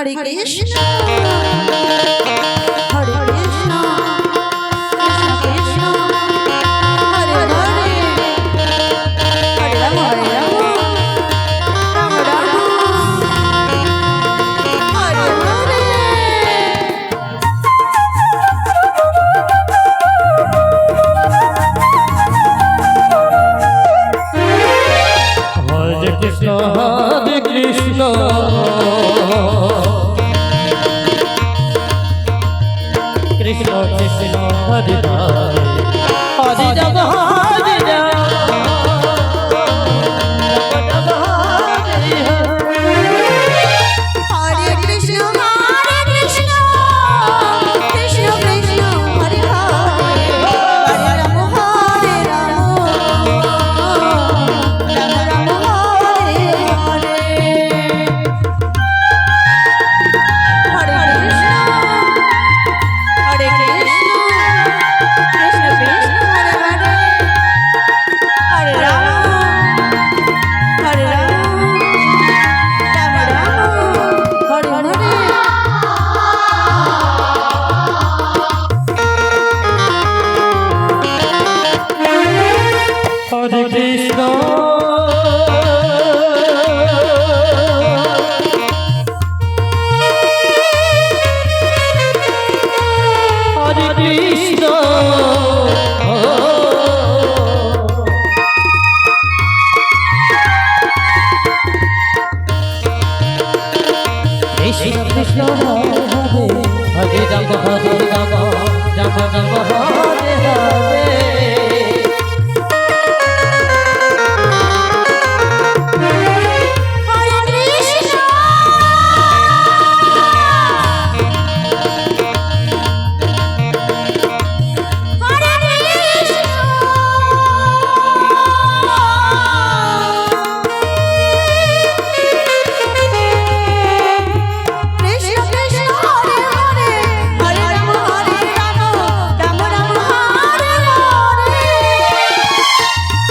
Hare Krishna. Krishna Krishna Hari Jago Jago Jago Jago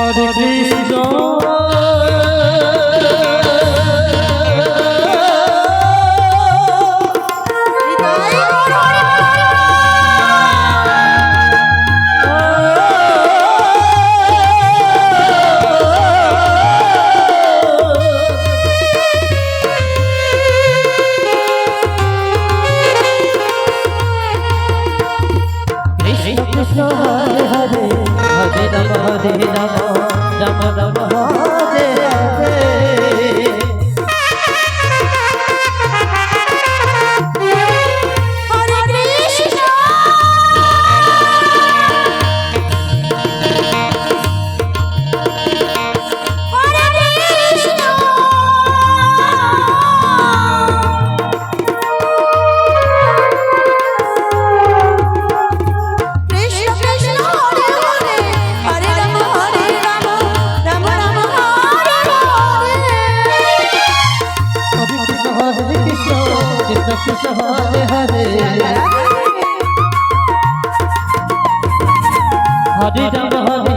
Hare Krishna Krishna Hare Ram Hare Ram Ram Ram হাদিজাম